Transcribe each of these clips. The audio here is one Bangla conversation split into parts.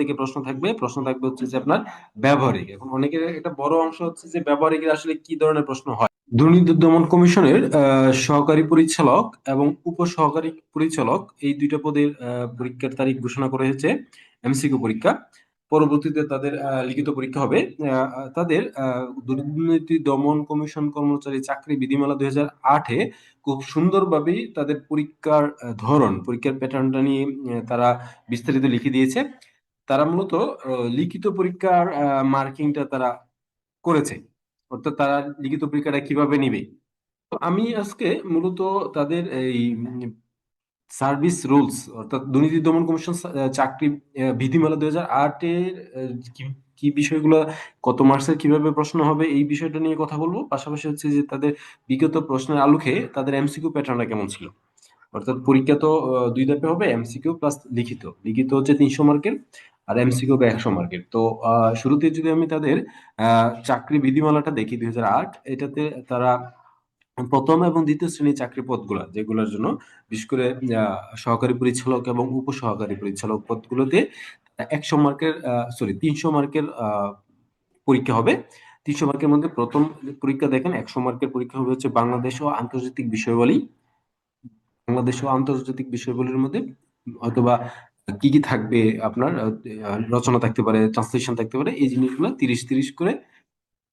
থেকে প্রশ্ন থাকবে। প্রশ্ন থাকবে হচ্ছে যে আপনার ব্যবহারিক। এখন অনেকের একটা বড় অংশ হচ্ছে যে ব্যবহারিকের আসলে কি ধরনের প্রশ্ন হয়? দুর্নীতি দমন কমিশনের সহকারী পরিচালক এবং উপসহকারী পরিচালক এই দুইটা পদের পরীক্ষার তারিখ ঘোষণা করা হয়েছে, এমসিকিউ পরীক্ষা। পরবর্তীতে তাদের লিখিত পরীক্ষা হবে। তাদের দুর্নীতি দমন কমিশন কর্মচারী চাকরি বিধিমালা দুই হাজার আটে খুব সুন্দরভাবেই তাদের পরীক্ষার ধরন, পরীক্ষার প্যাটার্নটা নিয়ে তারা বিস্তারিত লিখে দিয়েছে। তারা মূলত লিখিত পরীক্ষার মার্কিংটা তারা করেছে। অর্থাৎ তারা লিখিত পরীক্ষাটা কীভাবে নিবে? তো আমি আজকে মূলত তাদের এই সার্ভিস রুলস, অর্থাৎ দুর্নীতি দমন কমিশন চাকরি বিধিমালা দুই হাজার আটের কি কি বিষয়গুলো, কত মার্কসের কীভাবে প্রশ্ন হবে, এই বিষয়টা নিয়ে কথা বলব। পাশাপাশি হচ্ছে যে তাদের বিগত প্রশ্নের আলোকে তাদের এমসিকিউ প্যাটার্নটা কেমন ছিল? অর্থাৎ পরীক্ষা তো দুই ধাপে হবে, এমসিকিউ প্লাস লিখিত। লিখিত হচ্ছে তিনশো মার্কের। আর এমসিকিউ হবে একশো মার্কের তো শুরুতে যদি আমি তাদের চাকরি বিধিমালাটা দেখি দুই হাজার আট এটাতে তারা প্রথম এবং দ্বিতীয় শ্রেণির চাকরি পদগুলো যেগুলোর জন্য বিশেষ করে সহকারী পরিচালক এবং উপসহকারী পরিচালক পদগুলোতে একশো মার্কের সরি তিনশো মার্কের পরীক্ষা হবে। তিনশো মার্কের মধ্যে প্রথম পরীক্ষা দেখেন একশো মার্কের পরীক্ষা হবে হচ্ছে বাংলাদেশ ও আন্তর্জাতিক বিষয়বলী। বাংলাদেশ ও আন্তর্জাতিক বিষয়গুলির মধ্যে অথবা কি কি থাকবে আপনার? রচনা থাকতে পারে ট্রান্সলেশন থাকতে পারে, এই জিনিসগুলো তিরিশ তিরিশ করে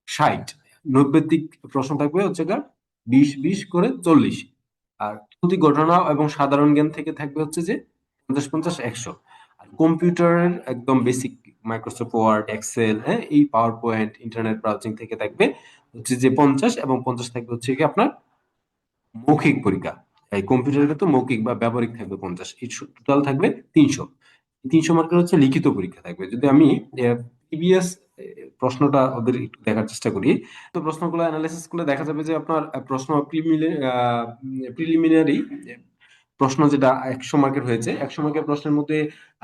ষাট। নৈবেদিক প্রশ্ন থাকবে হচ্ছে গা বিশ বিশ করে চল্লিশ। আর প্রতি ঘটনা এবং সাধারণ জ্ঞান থেকে থাকবে হচ্ছে যে পঞ্চাশ পঞ্চাশ একশো। আর কম্পিউটারের একদম বেসিক মাইক্রোসফট ওয়ার্ড এক্সেল হ্যাঁ এই পাওয়ার পয়েন্ট ইন্টারনেট ব্রাউজিং থেকে থাকবে হচ্ছে যে পঞ্চাশ এবং পঞ্চাশ থাকবে হচ্ছে কি আপনার মৌখিক পরীক্ষা। এই কম্পিউটারে তো মৌখিক বা ব্যবহারিক থাকবে পঞ্চাশ, এই টোটাল থাকবে তিনশো। তিনশো মার্কের হচ্ছে লিখিত পরীক্ষা থাকবে। যদি আমি প্রিভিয়াস প্রশ্নটা ওদের একটু দেখার চেষ্টা করি, তো প্রশ্নগুলো অ্যানালাইসিস করলে দেখা যাবে যে আপনার প্রশ্ন প্রিলিমিনারি প্রশ্ন যেটা একশো মার্কের হয়েছে, একশো মার্কের প্রশ্নের মধ্যে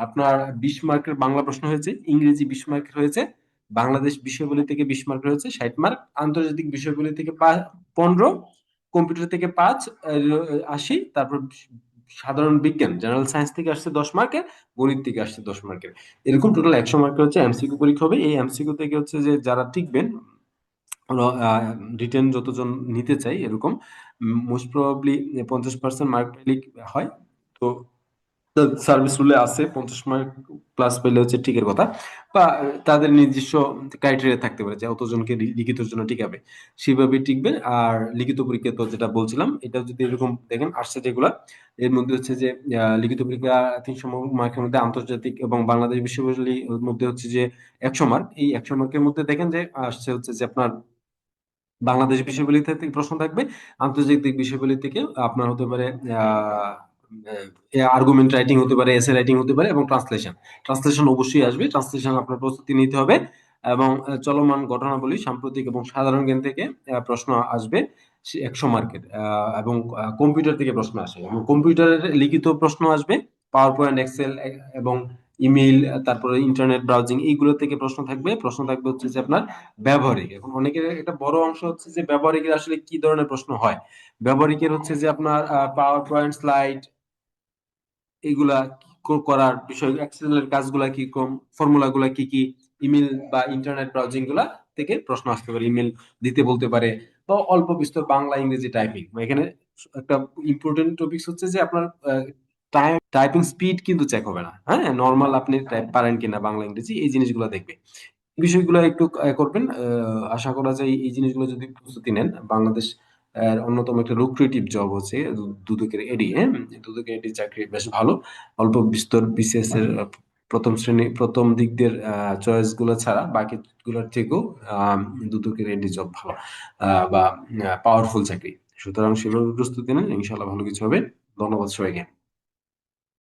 আপনার বিশ মার্কের বাংলা প্রশ্ন হয়েছে, ইংরেজি বিশ মার্কের হয়েছে, বাংলাদেশ বিষয়গুলি থেকে বিশ মার্ক হয়েছে, ষাট মার্ক আন্তর্জাতিক বিষয়গুলি থেকে পনেরো কম্পিউটার থেকে পাঁচ আশি, তারপর সাধারণ বিজ্ঞান, জেনারেল সায়েন্স থেকে আসছে দশ মার্কের, গণিত থেকে আসছে দশ মার্কের। এরকম টোটাল একশো মার্কের হচ্ছে এমসিকিউ পরীক্ষা হবে। এই এমসিকিউ থেকে হচ্ছে যে যারা টিকবেন রিটেন যতজন নিতে চাই এরকম মোস্ট প্রবাবলি পঞ্চাশ পার্সেন্ট মার্ক হয়। তো সার্ভিস রুলে আছে পঞ্চাশ মার্ক প্লাস পেলে হচ্ছে টিকের কথা। বা তাদের নিজস্ব ক্রাইটেরিয়া থাকতে পারে যে অতজনকে লিখিতর জন্য টিকাবে সেভাবে টিকবে আর লিখিত পরীক্ষা তো যেটা বলছিলাম এটা যদি এরকম দেখেন আসছে যেগুলা এর মধ্যে হচ্ছে যে আহ, লিখিত পরীক্ষা তিনশো মার্কের মধ্যে আন্তর্জাতিক এবং বাংলাদেশ বিশ্ববিদ্যালয়ের মধ্যে হচ্ছে যে একশো মার্ক এই একশো মার্কের মধ্যে দেখেন যে আসছে হচ্ছে যে আপনার বাংলাদেশ বিশ্ববিদ্যালয় থেকে প্রশ্ন থাকবে। আন্তর্জাতিক বিশ্ববিদ্যালয় থেকে আপনার হতে পারে আর্গুমেন্ট রাইটিং হতে পারে এসে রাইটিং হতে পারে এবং ট্রান্সলেশন ট্রান্সলেশন অবশ্যই আসবে। ট্রান্সলেশন আপনার প্রস্তুতি নিতে হবে এবং চলমান ঘটনাবলী সাম্প্রতিক এবং সাধারণ জ্ঞান থেকে প্রশ্ন আসবে একশো মার্কেট এবং কম্পিউটার থেকে প্রশ্ন আসে এবং কম্পিউটারের লিখিত প্রশ্ন আসবে। পাওয়ার পয়েন্ট এক্সেল এবং ইমেইল তারপরে ইন্টারনেট ব্রাউজিং এইগুলো থেকে প্রশ্ন থাকবে। প্রশ্ন থাকবে হচ্ছে যে আপনার ব্যবহারিক। এখন অনেকের একটা বড় অংশ হচ্ছে যে ব্যবহারিকের আসলে কি ধরনের প্রশ্ন হয়? ব্যবহারিকের হচ্ছে যে আপনার পাওয়ার পয়েন্ট স্লাইড এগুলা করার বিষয় এক্সেলের কাজগুলা কি, কম ফর্মুলা গুলা কি কি ইমেল বা ইন্টারনেট ব্রাউজিংগুলা থেকে প্রশ্ন আসতে পারে ইমেল দিতে বলতে পারে, বা অল্প বিস্তর বাংলা, ইংরেজি টাইপিং এখানে একটা ইম্পর্টেন্ট টপিকস হচ্ছে যে আপনার টাইপিং স্পিড কিন্তু চেক হবে না। হ্যাঁ নর্মাল আপনি টাইপ পারেন কিনা বাংলা, ইংরেজি, এই জিনিসগুলো দেখবে বিষয়গুলো একটু করবেন আশা করা যায় এই জিনিসগুলো যদি প্রস্তুতি নেন, বাংলাদেশ এর অন্যতম একটা লুক্রেটিভ জব হচ্ছে দুদকের এডি হ্যাঁ? দুদকের এডি চাকরি বেশ ভালো। অল্প বিস্তর বিসিএস এর প্রথম শ্রেণি প্রথম দিকদের চয়েসগুলো ছাড়া বাকি গুলোর থেকেও দুদকের এডি জব ভালো আহ, বা পাওয়ারফুল চাকরি। সুতরাং সেভাবে প্রস্তুতি নেন ইনশাল্লাহ ভালো কিছু হবে। ধন্যবাদ সবাইকে।